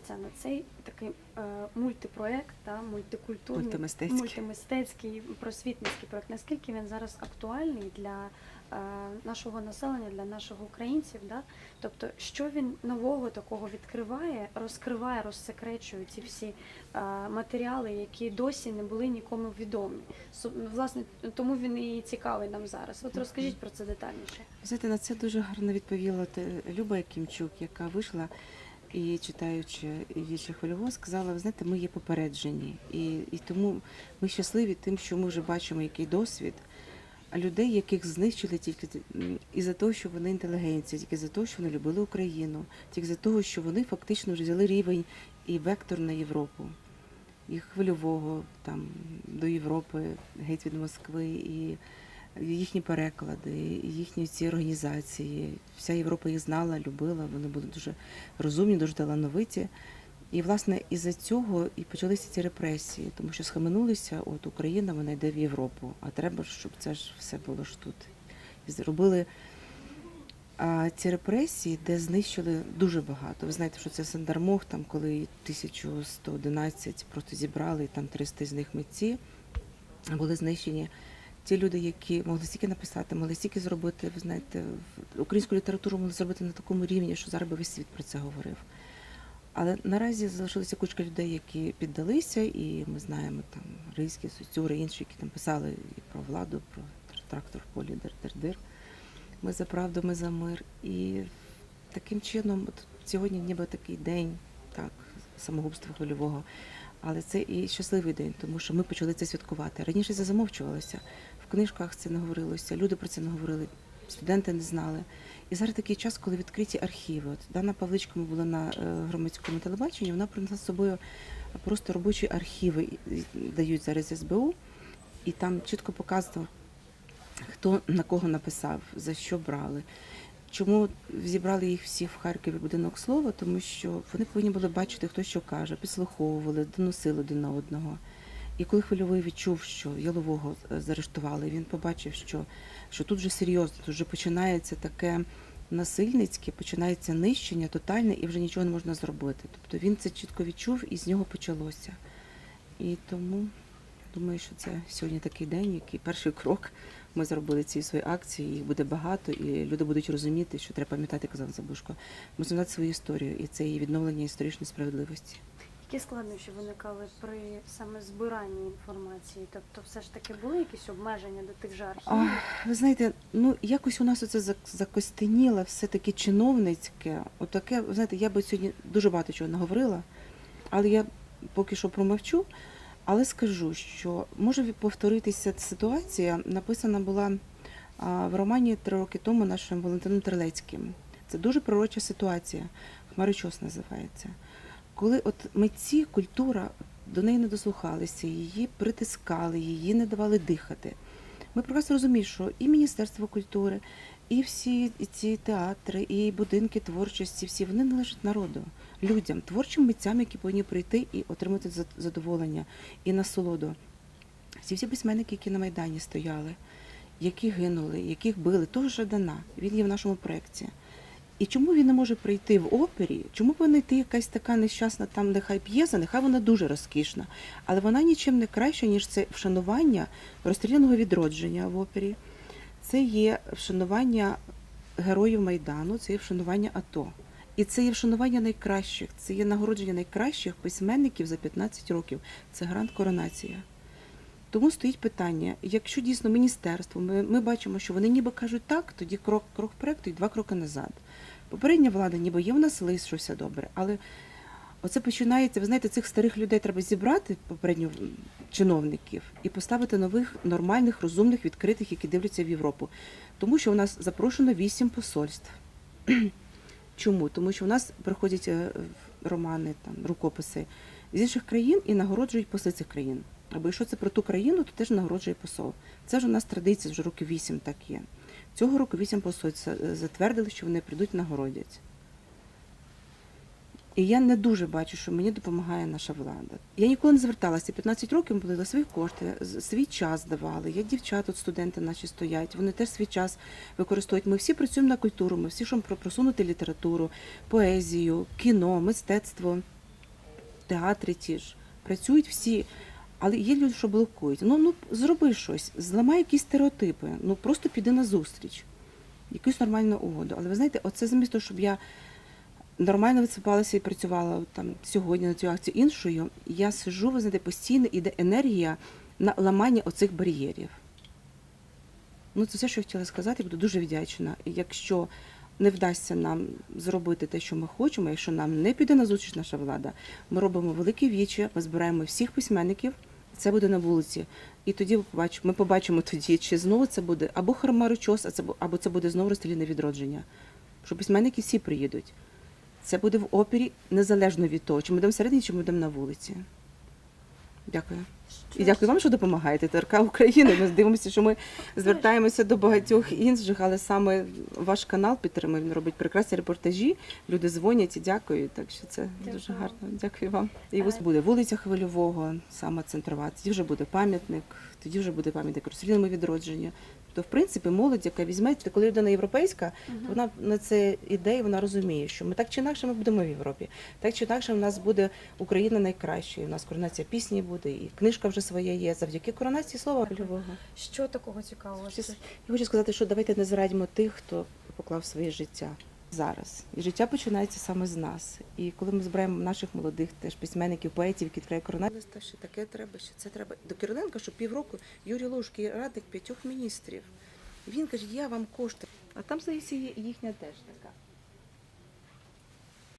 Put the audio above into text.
Тетяна, цей такий е, мультипроект, та, мультикультурний, Мультимистецький. мультимистецький, просвітницький проект. Наскільки він зараз актуальний для е, нашого населення, для наших українців? Да? Тобто, що він нового такого відкриває, розкриває, розсекречує ці всі е, матеріали, які досі не були нікому відомі. Власне, тому він і цікавий нам зараз. От розкажіть про це детальніше. Знаєте, на це дуже гарно відповіла Люба Якимчук, яка вийшла і читаючи вірші Хвильового, сказала, ви знаєте, ми є попереджені. І, і тому ми щасливі тим, що ми вже бачимо, який досвід. Людей, яких знищили тільки м, із-за того, що вони інтелігенція, тільки за того, що вони любили Україну, тільки за того, що вони фактично вже взяли рівень і вектор на Європу. І хвильового там до Європи, геть від Москви, і їхні переклади, їхні ці організації. Вся Європа їх знала, любила, вони були дуже розумні, дуже талановиті. І, власне, із-за цього і почалися ці репресії, тому що схаменулися, от Україна, вона йде в Європу, а треба, щоб це ж все було ж тут. І зробили а, ці репресії, де знищили дуже багато. Ви знаєте, що це Сандармох, там, коли 1111 просто зібрали, і там 300 з них митці були знищені. Ті люди, які могли стільки написати, могли стільки зробити, ви знаєте, українську літературу могли зробити на такому рівні, що зараз би весь світ про це говорив. Але наразі залишилася кучка людей, які піддалися, і ми знаємо там Рильські, Сосюри, інші, які там писали і про владу, про трактор в полі дир-дир-дир. Ми за правду, ми за мир. І таким чином, от сьогодні ніби такий день, так, самогубства хвильового. Але це і щасливий день, тому що ми почали це святкувати. Раніше це замовчувалося. В книжках це не говорилося, люди про це не говорили, студенти не знали. І зараз такий час, коли відкриті архіви. От Дана Павличка, ми були на е, громадському телебаченні, вона принесла з собою просто робочі архіви, дають зараз СБУ, і там чітко показано, хто на кого написав, за що брали. Чому зібрали їх всіх в Харкові будинок слова? Тому що вони повинні були бачити, хто що каже, підслуховували, доносили один на одного. І коли хвильовий відчув, що Ялового е, заарештували, він побачив, що, що тут вже серйозно, тут вже починається таке насильницьке, починається нищення тотальне і вже нічого не можна зробити. Тобто він це чітко відчув і з нього почалося. І тому думаю, що це сьогодні такий день, який перший крок. Ми зробили ці свої акції, їх буде багато, і люди будуть розуміти, що треба пам'ятати, казав Забушко. Ми знати свою історію, і це її відновлення історичної справедливості. Які складнощі виникали при саме збиранні інформації? Тобто, все ж таки були якісь обмеження до тих же архівів? А, ви знаєте, ну якось у нас оце зак- закостеніло, все таки чиновницьке. Отаке, ви знаєте, я би сьогодні дуже багато чого наговорила, але я поки що промовчу. Але скажу, що може повторитися ситуація, написана була в романі три роки тому нашим Валентином Терлецьким. Це дуже пророча ситуація. Хмарочос називається. Коли от митці, культура до неї не дослухалися, її притискали, її не давали дихати. Ми прекрасно розуміємо, що і Міністерство культури, і всі ці театри, і будинки творчості, всі вони належать народу, людям, творчим митцям, які повинні прийти і отримати за- задоволення і насолоду. Всі всі письменники, які на Майдані стояли, які гинули, яких били, того Жадана, він є в нашому проєкті. І чому він не може прийти в опері? Чому повинна йти якась така нещасна там, нехай п'єса, нехай вона дуже розкішна, але вона нічим не краща, ніж це вшанування розстріляного відродження в опері. Це є вшанування героїв Майдану, це є вшанування АТО. І це є вшанування найкращих, це є нагородження найкращих письменників за 15 років. Це грант коронація. Тому стоїть питання: якщо дійсно міністерство, ми, ми бачимо, що вони ніби кажуть так, тоді крок, крок вперед, і два кроки назад. Попередня влада, ніби є в нас лист, що все добре, але оце починається. Ви знаєте, цих старих людей треба зібрати, попередньо чиновників, і поставити нових нормальних, розумних, відкритих, які дивляться в Європу. Тому що у нас запрошено вісім посольств. Чому? Тому що у нас приходять е, романи, там, рукописи з інших країн і нагороджують посли цих країн. Або якщо це про ту країну, то теж нагороджує посол. Це ж у нас традиція, вже років вісім так є. Цього року вісім посольств е, затвердили, що вони прийдуть нагородять. І я не дуже бачу, що мені допомагає наша влада. Я ніколи не зверталася. 15 років платила свої кошти, свій час давали. Є дівчата, от студенти наші стоять, вони теж свій час використовують. Ми всі працюємо на культуру, ми всі щоб про- просунути літературу, поезію, кіно, мистецтво. театри ті ж, працюють всі. Але є люди, що блокують. Ну, ну зроби щось, зламай якісь стереотипи, ну просто піди на зустріч, якусь нормальну угоду. Але ви знаєте, оце замість того, щоб я нормально висипалася і працювала там сьогодні на цю акцію іншою, я сижу, ви знаєте, постійно іде енергія на ламання оцих бар'єрів. Ну, це все, що я хотіла сказати, буду дуже вдячна. Якщо не вдасться нам зробити те, що ми хочемо, якщо нам не піде на зустріч наша влада, ми робимо велике віче, ми збираємо всіх письменників, це буде на вулиці. І тоді ми побачимо, тоді, чи знову це буде або бу- або це буде знову розстріляне відродження. Що письменники всі приїдуть. Це буде в опері незалежно від того, чи ми йдемо всередині, чи ми йдемо на вулиці. Дякую. І дякую вам, що допомагаєте. ТРК України. Ми дивимося, що ми звертаємося до багатьох інших, але саме ваш канал підтримує. Він робить прекрасні репортажі. Люди дзвонять і дякують. Так що це дуже гарно. Дякую вам. І ось буде вулиця Хвильового, саме центрова. Тоді вже буде пам'ятник, тоді вже буде пам'ятник розстріляному відродженню. То, в принципі, молодь, яка візьме, коли людина європейська, Мгм. вона на це іде, і вона розуміє, що ми так чи інакше ми будемо в Європі. Так чи інакше в нас буде Україна найкращою. У нас коронація пісні буде, і книжка вже своя є. Завдяки коронації слова Львового. Що такого цікавого? Що- Я хочу сказати, що давайте не зрадімо тих, хто поклав своє життя зараз. І життя починається саме з нас. І коли ми збираємо наших молодих теж письменників, поетів, які відкриє коронацію, ще таке треба, ще це треба. До Кириленка, що півроку Юрій Лужкий радник п'ятьох міністрів. Він каже, я вам кошти. А там, здається, є їхня теж така.